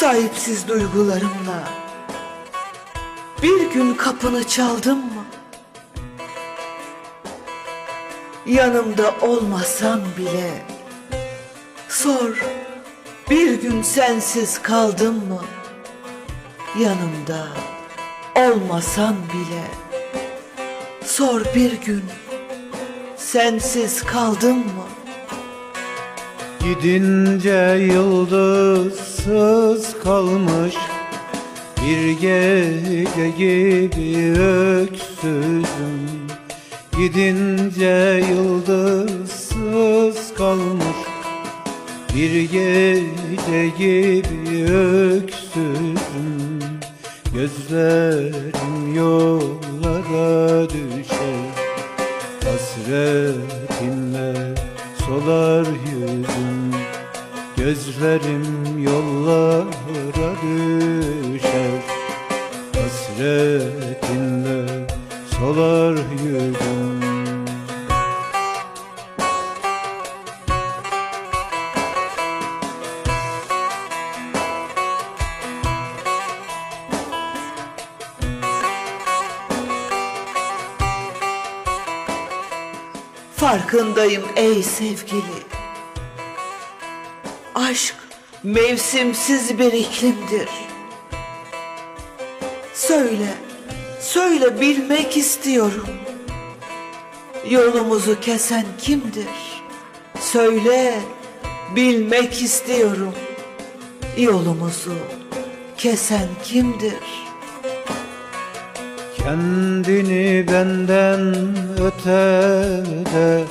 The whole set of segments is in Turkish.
Sahipsiz duygularımla bir gün kapını çaldım mı? Yanımda olmasan bile sor bir gün sensiz kaldım mı? Yanımda olmasan bile sor bir gün sensiz kaldım mı? Gidince yıldızsız kalmış Bir gece gibi öksüzüm. Gidince yıldızsız kalmış Bir gece gibi öksüzüm. Gözlerim yollara düşer Hasretinle solar yüzüm Gözlerim yollara düşer. Hasretinle solar yüzüm Farkındayım ey sevgili. Aşk mevsimsiz bir iklimdir. Söyle, söyle bilmek istiyorum. Yolumuzu kesen kimdir? Söyle, bilmek istiyorum. Yolumuzu kesen kimdir? Kendini benden ötede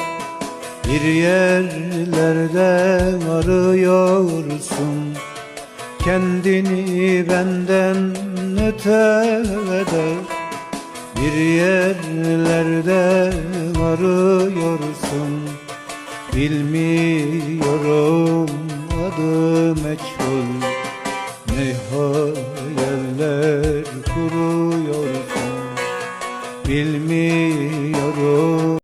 bir yerlerde arıyorsun Kendini benden ötede bir yerlerde arıyorsun Bilmiyorum adı meçhul Ne hayaller kuruyorsun bilmiyorum.